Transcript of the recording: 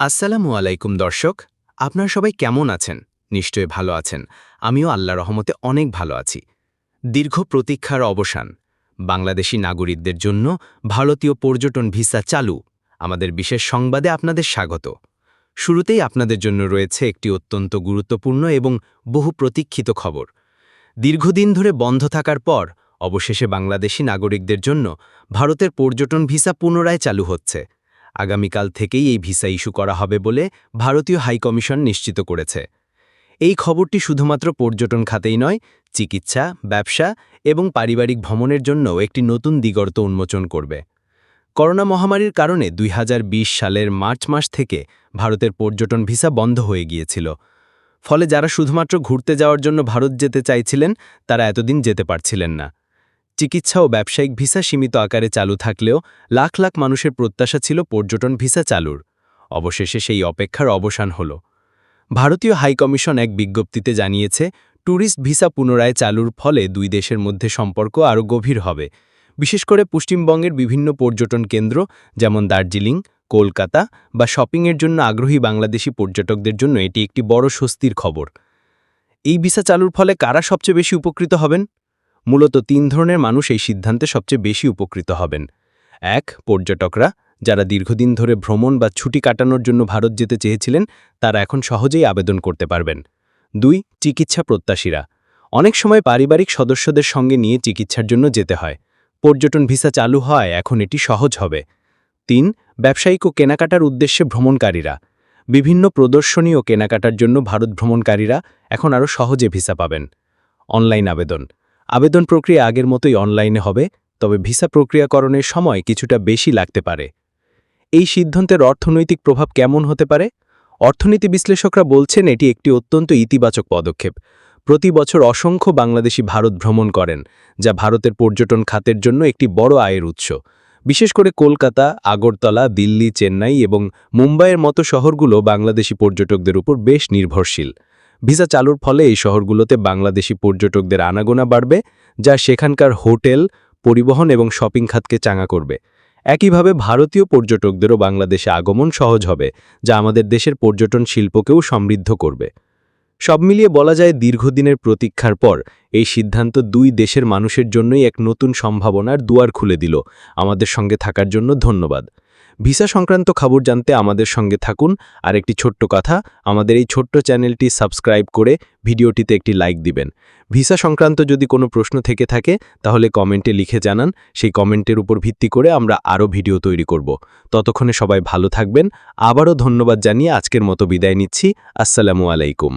আসসালামু আলাইকুম, দর্শক। আপনারা সবাই কেমন আছেন? নিশ্চয়ই ভালো আছেন। আমিও আল্লাহ রহমতে অনেক ভালো আছি। দীর্ঘ প্রতীক্ষার অবসান। বাংলাদেশি নাগরিকদের জন্য ভারতীয় পর্যটন ভিসা চালু। আমাদের বিশেষ সংবাদে আপনাদের স্বাগত। শুরুতেই আপনাদের জন্য রয়েছে একটি অত্যন্ত গুরুত্বপূর্ণ এবং বহু প্রতীক্ষিত খবর। দীর্ঘদিন ধরে বন্ধ থাকার পর অবশেষে বাংলাদেশি নাগরিকদের জন্য ভারতের পর্যটন ভিসা পুনরায় চালু হচ্ছে। আগামীকাল থেকেই এই ভিসা ইস্যু করা হবে বলে ভারতীয় হাইকমিশন নিশ্চিত করেছে। এই খবরটি শুধুমাত্র পর্যটন খাতেই নয়, চিকিৎসা, ব্যবসা এবং পারিবারিক ভ্রমণের জন্য একটি নতুন দিগর্ত উন্মোচন করবে। করোনা মহামারীর কারণে দুই হাজার বিশ সালের মার্চ মাস থেকে ভারতের পর্যটন ভিসা বন্ধ হয়ে গিয়েছিল। ফলে যারা শুধুমাত্র ঘুরতে যাওয়ার জন্য ভারত যেতে চাইছিলেন, তারা এতদিন যেতে পারছিলেন না। চিকিৎসা ও ব্যবসায়িক ভিসা সীমিত আকারে চালু থাকলেও লাখ লাখ মানুষের প্রত্যাশা ছিল পর্যটন ভিসা চালুর। অবশেষে সেই অপেক্ষার অবসান হল। ভারতীয় হাইকমিশন এক বিজ্ঞপ্তিতে জানিয়েছে, ট্যুরিস্ট ভিসা পুনরায় চালুর ফলে দুই দেশের মধ্যে সম্পর্ক আরও গভীর হবে। বিশেষ করে পশ্চিমবঙ্গের বিভিন্ন পর্যটন কেন্দ্র, যেমন দার্জিলিং, কলকাতা বা শপিংয়ের জন্য আগ্রহী বাংলাদেশি পর্যটকদের জন্য এটি একটি বড় স্বস্তির খবর। এই ভিসা চালুর ফলে কারা সবচেয়ে বেশি উপকৃত হবেন? মূলত তিন ধরনের মানুষ এই সিদ্ধান্তে সবচেয়ে বেশি উপকৃত হবেন। এক, পর্যটকরা, যারা দীর্ঘদিন ধরে ভ্রমণ বা ছুটি কাটানোর জন্য ভারত যেতে চেয়েছিলেন, তারা এখন সহজেই আবেদন করতে পারবেন। দুই, চিকিৎসা প্রত্যাশীরা। অনেক সময় পারিবারিক সদস্যদের সঙ্গে নিয়ে চিকিৎসার জন্য যেতে হয়। পর্যটন ভিসা চালু হয় এখন এটি সহজ হবে। তিন, ব্যবসায়িক ও কেনাকাটার উদ্দেশ্যে ভ্রমণকারীরা। বিভিন্ন প্রদর্শনী ও কেনাকাটার জন্য ভারত ভ্রমণকারীরা এখন আরও সহজে ভিসা পাবেন। অনলাইন আবেদন। আবেদন প্রক্রিয়া আগের মতোই অনলাইনে হবে, তবে ভিসা প্রক্রিয়াকরণের সময় কিছুটা বেশি লাগতে পারে। এই সিদ্ধান্তের অর্থনৈতিক প্রভাব কেমন হতে পারে? অর্থনীতি বিশ্লেষকরা বলছেন এটি একটি অত্যন্ত ইতিবাচক পদক্ষেপ। প্রতি বছর অসংখ্য বাংলাদেশি ভারত ভ্রমণ করেন, যা ভারতের পর্যটন খাতের জন্য একটি বড় আয়ের উৎস। বিশেষ করে কলকাতা, আগরতলা, দিল্লি, চেন্নাই এবং মুম্বাইয়ের মতো শহরগুলো বাংলাদেশি পর্যটকদের উপর বেশ নির্ভরশীল। ভিসা চালুর ফলে এই শহরগুলোতে বাংলাদেশি পর্যটকদের আনাগোনা বাড়বে, যা সেখানকার হোটেল, পরিবহন এবং শপিং খাতকে চাঙা করবে। একইভাবে ভারতীয় পর্যটকদেরও বাংলাদেশে আগমন সহজ হবে, যা আমাদের দেশের পর্যটন শিল্পকেও সমৃদ্ধ করবে। সব মিলিয়ে বলা যায় দীর্ঘদিনের প্রতীক্ষার পর, এই সিদ্ধান্ত দুই দেশের মানুষের জন্যই এক নতুন সম্ভাবনার দুয়ার খুলে দিল। আমাদের সঙ্গে থাকার জন্য ধন্যবাদ। ভিসা সংক্রান্ত খবর জানতে আমাদের সঙ্গে থাকুন। আর একটি ছোট্ট কথা, আমাদের এই ছোট্ট চ্যানেলটি সাবস্ক্রাইব করে ভিডিওটিতে একটি লাইক দিবেন। ভিসা সংক্রান্ত যদি কোনো প্রশ্ন থেকে থাকে, তাহলে কমেন্টে লিখে জানান। সেই কমেন্টের উপর ভিত্তি করে আমরা আরও ভিডিও তৈরি করব। ততক্ষণে সবাই ভালো থাকবেন। আবারও ধন্যবাদ জানিয়ে আজকের মতো বিদায় নিচ্ছি। আসসালামু আলাইকুম।